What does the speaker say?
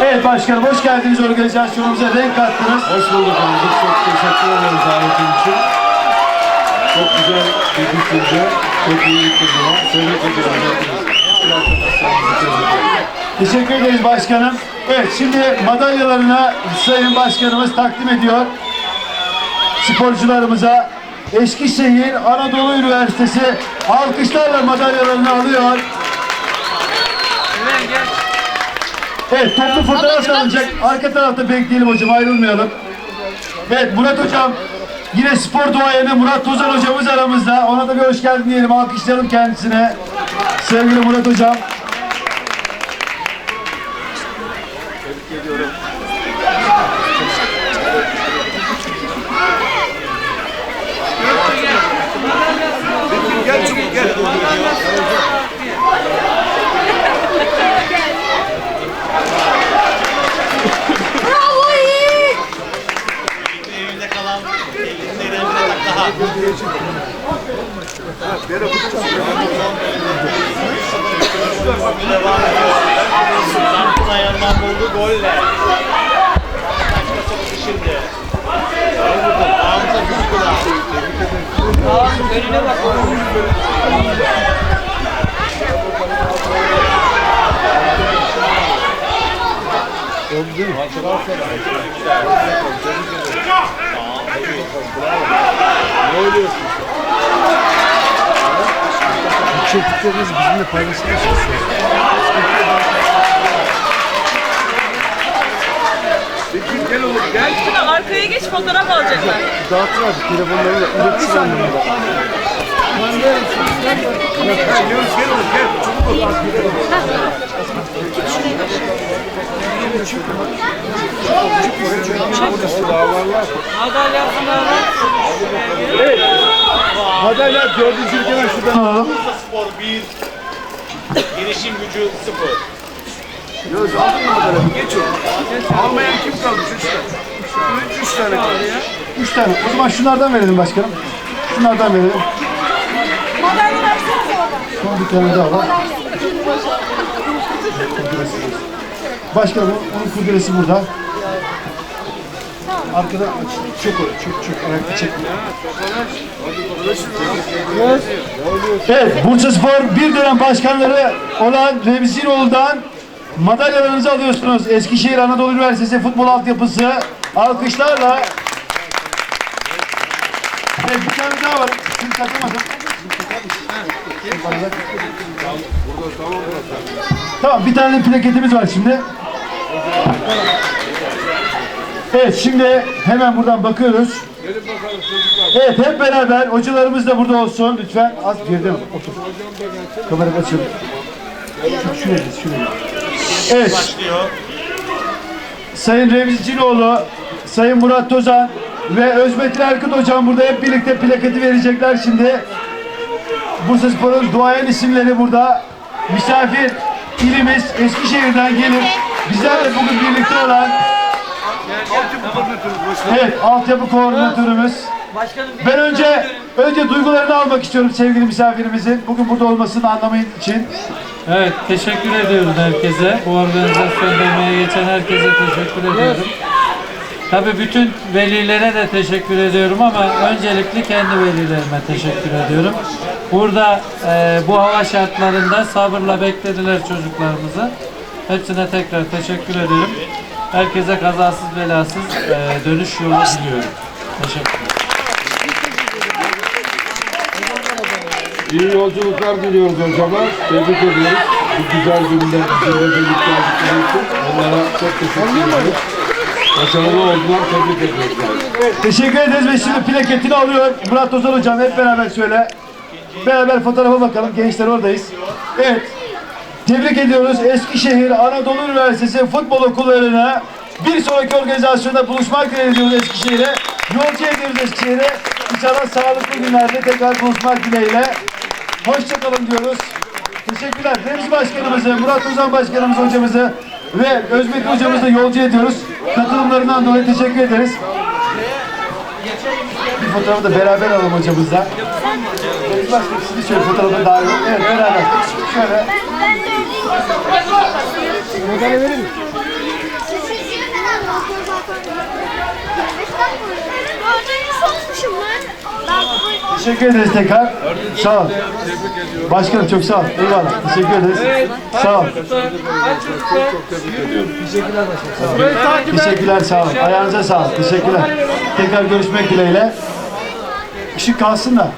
Evet başkanım hoş geldiniz organizasyonumuza renk kattınız. Hoş bulduk Hamdi. Çok teşekkür ederim davetin için. Çok güzel bir düşünce. Çok iyi bir turnuva. Tebrik ediyorum hepinizi. Teşekkür ederiz başkanım. Evet şimdi madalyalarına Sayın Başkanımız takdim ediyor. Sporcularımıza Eskişehir Anadolu Üniversitesi alkışlarla madalyalarını alıyor. Evet toplu fotoğraf alınacak. Arka tarafta bekleyelim hocam ayrılmayalım. Evet Murat hocam yine spor duayeni Murat Tozan hocamız aramızda. Ona da bir hoş geldin diyelim. Alkışlayalım kendisine. Sevgili Murat hocam. Bravo Devam ediyor. Zampın ayağından buldu golle. Şimdi. Ağımıza düştü daha. Önüne bak. Çektikleriniz bizimle paylaşılmışsınız. Şuna arkaya geç fotoğraf alacaklar. Dağıtın abi telefonlarıyla iletişim anlamında. Madalyasını alın. Madalya dördüncü ülkeden şuradan alalım. Spor 1. Girişim gücü 0. Göz aldın mı madalya? Geç o. Almayan kim kalmış? Üç tane. Üç, üç tane kalmış. Üç tane. O zaman şunlardan verelim başkanım. Şunlardan verelim. Madalya versene baba. Son bir tane daha var. Başkanım onun kurdelesi burada. Arkada çok öyle, çok çok ayakta çekmiyor. Evet, Bursa Spor bir dönem başkanları olan Remzinoğlu'dan madalyalarınızı alıyorsunuz. Eskişehir Anadolu Üniversitesi futbol altyapısı alkışlarla. Evet, bir tane daha var. Siz takamadım. Tamam bir tane plaketimiz var şimdi. Evet şimdi hemen buradan bakıyoruz. Evet hep beraber hocalarımız da burada olsun lütfen. Az geride? Otur. Kamerayı. Şu- Şuraya git, şuraya. Evet. Başlıyor. Sayın Remzi Cinoğlu, Sayın Murat Tozan ve Özmetin Erkut Hocam burada hep birlikte plaketi verecekler şimdi. Bursa Spor'un duayen isimleri burada. Misafir ilimiz Eskişehir'den gelip bizlerle bugün birlikte olan Evet, altyapı koordinatörümüz. Ben önce önce duygularını almak istiyorum sevgili misafirimizin. Bugün burada olmasını anlamayın için. Evet, teşekkür ediyoruz herkese. Bu organizasyonda emeği geçen herkese teşekkür ediyorum. Tabii bütün velilere de teşekkür ediyorum ama öncelikle kendi velilerime teşekkür ediyorum. Burada e, bu hava şartlarında sabırla beklediler çocuklarımızı. Hepsine tekrar teşekkür ediyorum. Herkese kazasız belasız e, dönüş yolu diliyorum. Teşekkür ederim. İyi yolculuklar diliyoruz hocama. Tebrik ediyoruz. Bu güzel günde bizimle birlikte oldukları için onlara çok teşekkür ediyoruz. Başarılı oldular. Tebrik ediyoruz. Teşekkür ederiz ve şimdi plaketini alıyor. Murat Tozan Hocam hep beraber söyle. Beraber fotoğrafa bakalım. Gençler oradayız. Evet. Tebrik ediyoruz. Eskişehir Anadolu Üniversitesi futbol okullarına bir sonraki organizasyonda buluşmak dileğiyle Eskişehir'e. Yolcu ediyoruz Eskişehir'e. İnşallah sağlıklı günlerde tekrar buluşmak dileğiyle. Hoşçakalın diyoruz. Teşekkürler. Remzi Başkanımızı, Murat Ozan Başkanımızı, hocamızı ve Özbek hocamızı yolcu ediyoruz. Katılımlarından dolayı teşekkür ederiz. Bir fotoğrafı da beraber alalım hocamızla. Başka sizi şöyle fotoğrafa dahil edin. Evet beraber. Şöyle. Madalya verir mi? Teşekkür ederiz tekrar. Sağ ol. Başkanım çok sağ ol. Eyvallah. Teşekkür ederiz. Sağ ol. Teşekkürler sağ ol. Ayağınıza sağ ol. Teşekkürler. Tekrar görüşmek dileğiyle. Işık kalsın da.